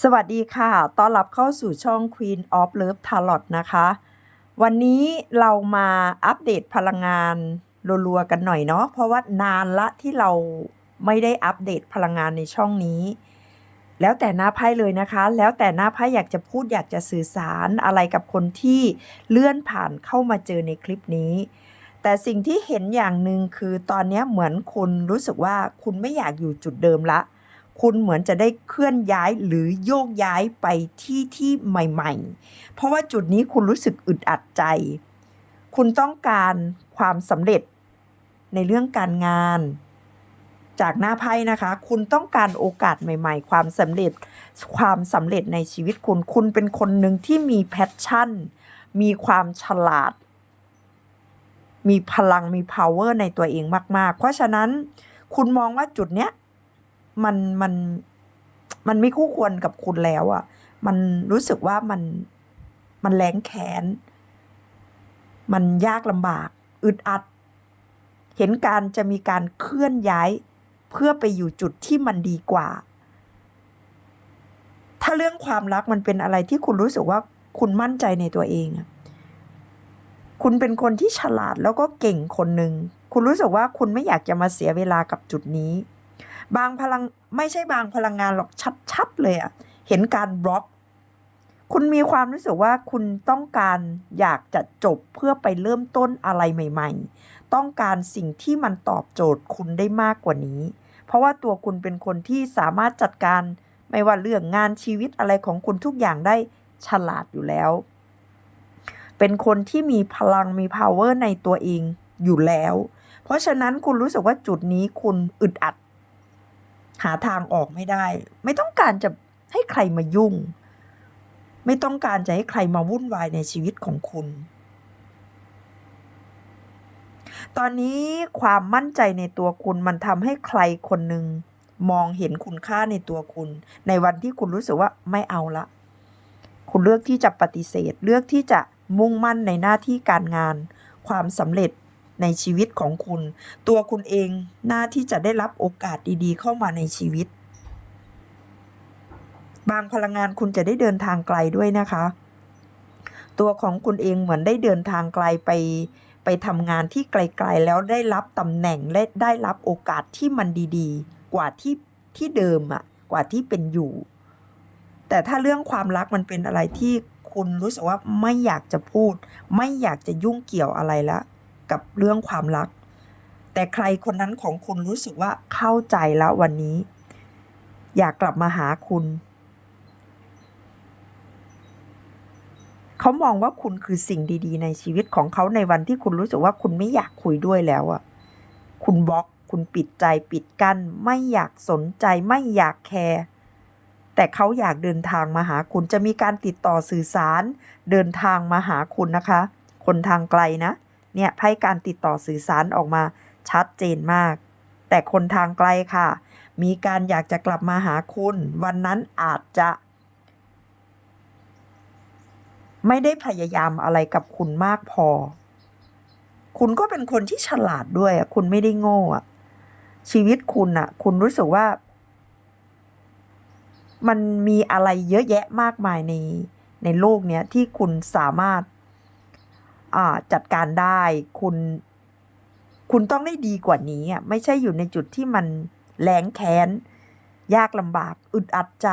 สวัสดีค่ะ ต้อนรับเข้าสู่ช่อง Queen of Love Tarot นะคะ วันนี้เรามาอัปเดตพลังงานรัวๆกันหน่อยเนาะ เพราะว่านานละที่เราไม่ได้อัปเดตพลังงานในช่องนี้ แล้วแต่หน้าไพ่เลยนะคะ แล้วแต่หน้าไพ่อยากจะพูดอยากจะสื่อสารอะไรกับคนที่เลื่อนผ่านเข้ามาเจอในคลิปนี้ แต่สิ่งที่เห็นอย่างหนึ่งคือตอนนี้เหมือนคุณรู้สึกว่าคุณไม่อยากอยู่จุดเดิมละ คุณเหมือนจะได้เคลื่อนย้ายหรือโยกย้ายไปที่ที่ใหม่ ๆ เพราะว่าจุดนี้คุณรู้สึกอึดอัดใจ คุณต้องการความสำเร็จในเรื่องการงาน จากหน้าไพ่นะคะ คุณต้องการโอกาสใหม่ ๆ ความสำเร็จความสำเร็จในชีวิตคุณ คุณเป็นคนหนึ่งที่มีแพชชั่น มีความฉลาด มีพลังมี power ในตัวเองมาก ๆ เพราะฉะนั้นคุณมองว่าจุดเนี้ย มันมันมันไม่คู่ควรกับคุณแล้วอะ่ะ มันรู้สึกว่ามันมันแรงแค้นมันยากลำบาก อึดอัด เห็นการจะมีการเคลื่อนย้าย เพื่อไปอยู่จุดที่มันดีกว่า ถ้าเรื่องความรักมันเป็นอะไรที่คุณรู้สึกว่าคุณมั่นใจในตัวเอง คุณเป็นคนที่ฉลาดแล้วก็เก่งคนหนึ่ง คุณรู้สึกว่าคุณไม่อยากจะมาเสียเวลากับจุดนี้ บางพลังไม่ใช่บางพลังงานหรอกชัดๆเลยอะเห็นการบล็อก คุณมีความรู้สึกว่าคุณต้องการอยากจะจบเพื่อไปเริ่มต้นอะไรใหม่ ๆ ต้องการสิ่งที่มันตอบโจทย์คุณได้มากกว่านี้ เพราะว่าตัวคุณเป็นคนที่สามารถจัดการไม่ว่าเรื่องงานชีวิตอะไรของคุณทุกอย่างได้ฉลาดอยู่แล้ว เป็นคนที่มีพลังมี power ในตัวเองอยู่แล้ว เพราะฉะนั้นคุณรู้สึกว่าจุดนี้คุณอึดอัด หาทางออกไม่ได้ ไม่ต้องการจะให้ใครมายุ่ง ไม่ต้องการจะให้ใครมาวุ่นวายในชีวิตของคุณ ตอนนี้ความมั่นใจในตัวคุณมันทำให้ใครคนหนึ่งมองเห็นคุณค่าในตัวคุณ ในวันที่คุณรู้สึกว่าไม่เอาละ คุณเลือกที่จะปฏิเสธ เลือกที่จะมุ่งมั่นในหน้าที่การงาน ความสำเร็จ ในชีวิตของคุณ ตัวคุณเองหน้าที่จะได้รับโอกาสดีๆ เข้ามาในชีวิต บางพลังงานคุณจะได้เดินทางไกลด้วยนะคะ ตัวของคุณเองเหมือนได้เดินทางไกลไปไปทำงานที่ไกลๆ แล้วได้รับตำแหน่งและได้รับโอกาสที่มันดีๆ กว่าที่ที่เดิมอะกว่าที่เป็นอยู่ แต่ถ้าเรื่องความรักมันเป็นอะไรที่คุณรู้สึกว่าไม่อยากจะพูด ไม่อยากจะยุ่งเกี่ยวอะไรละ กับเรื่องความรัก แต่ใครคนนั้นของคุณรู้สึกว่าเข้าใจแล้ววันนี้ อยากกลับมาหาคุณ เขามองว่าคุณคือสิ่งดีๆ ในชีวิตของเขาในวันที่คุณรู้สึกว่าคุณไม่อยากคุยด้วยแล้วอะคุณบล็อก คุณปิดใจปิดกั้นไม่อยากสนใจไม่อยากแคร์แต่เขาอยากเดินทางมาหาคุณจะมีการติดต่อสื่อสาร เดินทางมาหาคุณนะคะ คนทางไกลนะ เนี่ยไพ่การติดต่อสื่อสารออกมาชัดเจนมาก แต่คนทางไกลค่ะ มีการอยากจะกลับมาหาคุณ วันนั้นอาจจะ ไม่ได้พยายามอะไรกับคุณมากพอ คุณก็เป็นคนที่ฉลาดด้วยอะคุณไม่ได้โง่อะชีวิตคุณอะ คุณรู้สึกว่า มันมีอะไรเยอะแยะมากมายในในโลกเนี้ยที่คุณสามารถ จัดการได้ คุณ คุณต้องได้ดีกว่านี้อะไม่ใช่อยู่ในจุดที่มันแรงแค้น ยากลำบาก อึดอัดใจ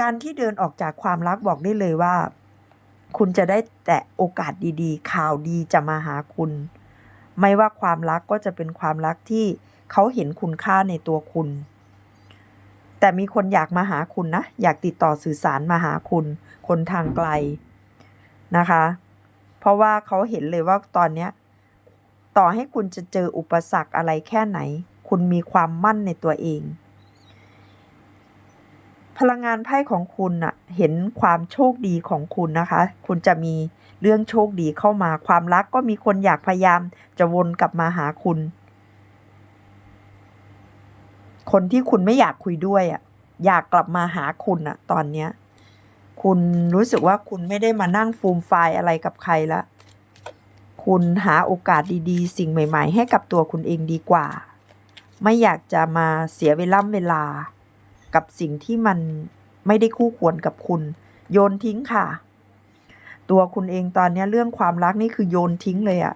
การที่เดินออกจากความรักบอกได้เลยว่า คุณจะได้แต่โอกาสดีๆ ข่าวดีจะมาหาคุณ ไม่ว่าความรักก็จะเป็นความรักที่เขาเห็นคุณค่าในตัวคุณ แต่มีคนอยากมาหาคุณนะ อยากติดต่อสื่อสารมาหาคุณ คนทางไกล นะคะ เพราะว่าเขาเห็นเลยว่าตอนเนี้ยต่อให้คุณจะเจออุปสรรคอะไรแค่ไหน คุณมีความมั่นในตัวเอง พลังงานไพ่ของคุณน่ะเห็นความโชคดีของคุณนะคะ คุณจะมีเรื่องโชคดีเข้ามา ความรักก็มีคนอยากพยายามจะวนกลับมาหาคุณ คนที่คุณไม่อยากคุยด้วยอะอยากกลับมาหาคุณอะ ตอนเนี้ย คุณรู้สึกว่าคุณไม่ได้มานั่งฟูมไฟอะไรกับใครละ คุณหาโอกาสดีๆ สิ่งใหม่ๆ ให้กับตัวคุณเองดีกว่า ไม่อยากจะมาเสียเวลาเวลา กับสิ่งที่มันไม่ได้คู่ควรกับคุณ โยนทิ้งค่ะ ตัวคุณเองตอนนี้เรื่องความรักนี่คือโยนทิ้งเลยอะ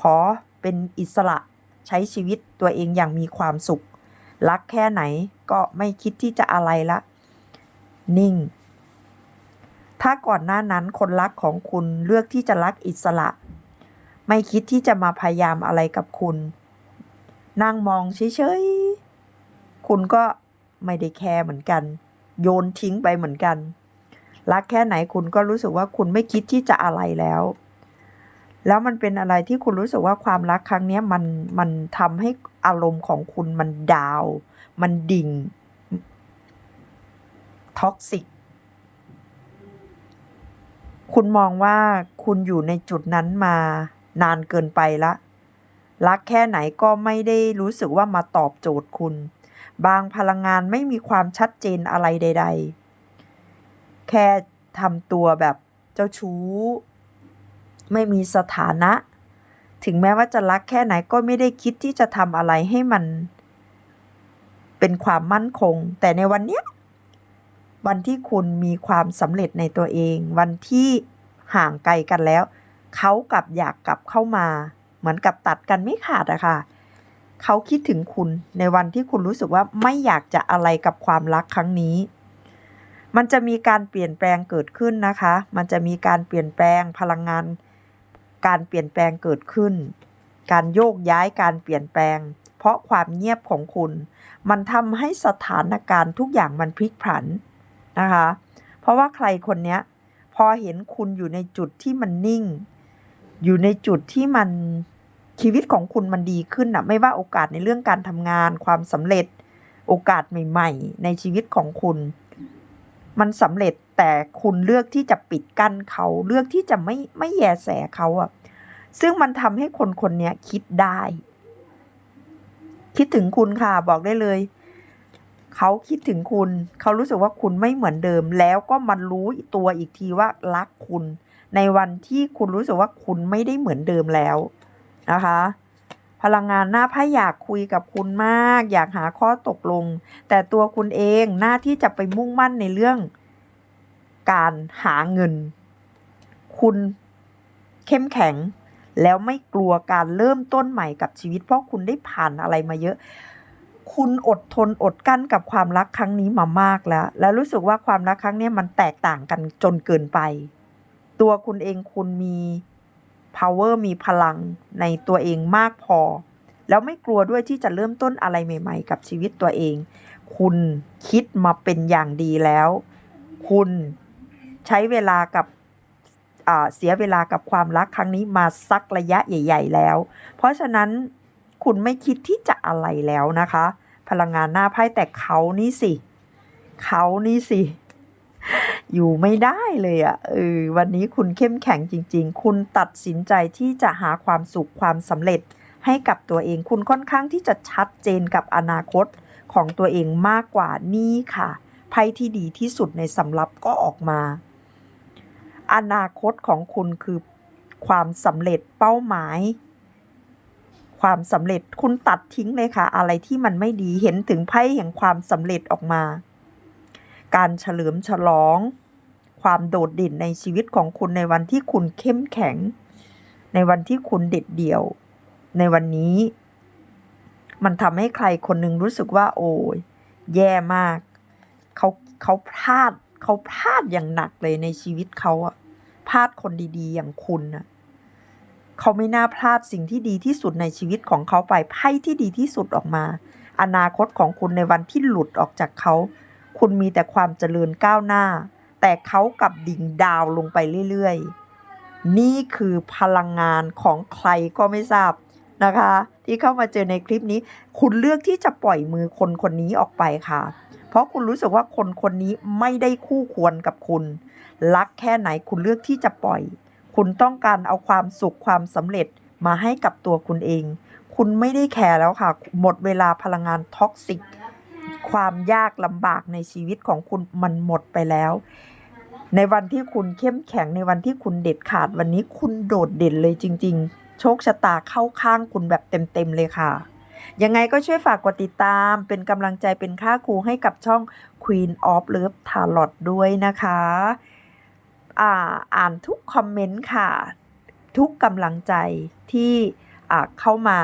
ขอเป็นอิสระใช้ชีวิตตัวเองอย่างมีความสุข รักแค่ไหนก็ไม่คิดที่จะอะไรละ นิ่ง ถ้าก่อนหน้านั้นคนรักของคุณเลือกที่จะรักอิสระ ไม่คิดที่จะมาพยายามอะไรกับคุณ นั่งมองเฉยๆ คุณก็ไม่ได้แคร์เหมือนกัน โยนทิ้งไปเหมือนกัน รักแค่ไหนคุณก็รู้สึกว่าคุณไม่คิดที่จะอะไรแล้ว แล้วมันเป็นอะไรที่คุณรู้สึกว่าความรักครั้งนี้มันมันทำให้อารมณ์ของคุณมันดาว มันดิ่งท็อกซิก คุณมองว่าคุณอยู่ในจุดนั้นมานานเกินไปละ รักแค่ไหนก็ไม่ได้รู้สึกว่ามาตอบโจทย์คุณ บางพลังงานไม่มีความชัดเจนอะไรใด ๆ แค่ทำตัวแบบเจ้าชู้ ไม่มีสถานะ ถึงแม้ว่าจะรักแค่ไหนก็ไม่ได้คิดที่จะทำอะไรให้มัน เป็นความมั่นคง แต่ในวันเนี้ย วันที่คุณมีความสำเร็จในตัวเอง วันที่ห่างไกลกันแล้ว เขากลับอยากกลับเข้ามา เหมือนกับตัดกันไม่ขาดอะค่ะ เขาคิดถึงคุณในวันที่คุณรู้สึกว่าไม่อยากจะอะไรกับความรักครั้งนี้ มันจะมีการเปลี่ยนแปลงเกิดขึ้นนะคะ มันจะมีการเปลี่ยนแปลงพลังงาน การเปลี่ยนแปลงเกิดขึ้น การโยกย้ายการเปลี่ยนแปลง เพราะความเงียบของคุณ มันทำให้สถานการณ์ทุกอย่างมันพลิกผัน นะคะ เพราะว่าใครคนเนี้ย พอเห็นคุณอยู่ในจุดที่มันนิ่ง อยู่ในจุดที่มันชีวิตของคุณมันดีขึ้นอะไม่ว่าโอกาสในเรื่องการทำงาน ความสำเร็จ โอกาสใหม่ ๆ ในชีวิตของคุณ มันสำเร็จแต่คุณเลือกที่จะปิดกั้นเขาเลือกที่จะไม่ไม่แยแสเขาอะซึ่งมันทำให้คนคนนี้คิดได้ คิดถึงคุณค่ะบอกได้เลย เขาคิดถึงคุณ เขารู้สึกว่าคุณไม่เหมือนเดิม แล้วก็มันรู้ตัวอีกทีว่ารักคุณ ในวันที่คุณรู้สึกว่าคุณไม่ได้เหมือนเดิมแล้วนะคะ พลังงานหน้าไพ่อยากคุยกับคุณมาก อยากหาข้อตกลง แต่ตัวคุณเองหน้าที่จะไปมุ่งมั่นในเรื่อง การหาเงิน คุณเข้มแข็ง แล้วไม่กลัวการเริ่มต้นใหม่กับชีวิต เพราะคุณได้ผ่านอะไรมาเยอะ คุณอดทนอดกั้นกับความรักครั้งนี้มามากแล้ว แล้วรู้สึกว่าความรักครั้งนี้มันแตกต่างกันจนเกินไป ตัวคุณเองคุณมี power มีพลังในตัวเองมากพอ แล้วไม่กลัวด้วยที่จะเริ่มต้นอะไรใหม่ ๆ กับชีวิตตัวเอง คุณคิดมาเป็นอย่างดีแล้ว คุณใช้เวลากับเสียเวลากับความรักครั้งนี้มาสักระยะใหญ่ ๆ แล้ว เพราะฉะนั้น คุณไม่คิดที่จะอะไรแล้วนะคะ พลังงานหน้าไพ่แต่เขานี่สิ เขานี่สิ อยู่ไม่ได้เลยอะ่ะเออวันนี้คุณเข้มแข็งจริง ๆ คุณตัดสินใจที่จะหาความสุขความสำเร็จให้กับตัวเอง คุณค่อนข้างที่จะชัดเจนกับอนาคตของตัวเองมากกว่านี่ค่ะไพ่ที่ดีที่สุดในสำรับก็ออกมา อนาคตของคุณคือความสำเร็จเป้าหมาย ความสำเร็จ คุณตัดทิ้งเลยค่ะ อะไรที่มันไม่ดีเห็นถึงไพ่แห่งความสำเร็จออกมา การเฉลิมฉลอง ความโดดเด่นในชีวิตของคุณในวันที่คุณเข้มแข็ง ในวันที่คุณเด็ดเดี่ยว ในวันนี้ มันทำให้ใครคนหนึ่งรู้สึกว่า โอ้ยแย่มาก เขาเขาพลาดเขาพลาดอย่างหนักเลยในชีวิตเขาอะพลาดคนดีๆ อย่างคุณอะ เขาไม่น่าพลาดสิ่งที่ดีที่สุดในชีวิตของเขาไปไพ่ที่ดีที่สุดออกมา อนาคตของคุณในวันที่หลุดออกจากเขา คุณมีแต่ความเจริญก้าวหน้า แต่เขากับดิ่งดาวลงไปเรื่อยๆ นี่คือพลังงานของใครก็ไม่ทราบนะคะ ที่เข้ามาเจอในคลิปนี้ คุณเลือกที่จะปล่อยมือคนคนนี้ออกไปค่ะ เพราะคุณรู้สึกว่าคนคนนี้ไม่ได้คู่ควรกับคุณ รักแค่ไหนคุณเลือกที่จะปล่อย คุณต้องการเอาความสุขความสำเร็จมาให้กับตัวคุณเอง คุณไม่ได้แคร์แล้วค่ะ หมดเวลาพลังงานท็อกซิก ความยากลำบากในชีวิตของคุณมันหมดไปแล้ว ในวันที่คุณเข้มแข็งในวันที่คุณเด็ดขาดวันนี้คุณโดดเด่นเลยจริง ๆ โชคชะตาเข้าข้างคุณแบบเต็มๆเลยค่ะยังไงก็ช่วยฝากกดติดตาม เป็นกำลังใจเป็นค่าครูให้กับช่อง Queen of Love Tarot ด้วยนะคะ อ่าอ่านทุกคอมเมนต์ค่ะ ทุกกำลังใจที่เข้ามา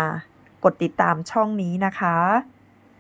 กดติดตามช่องนี้นะคะ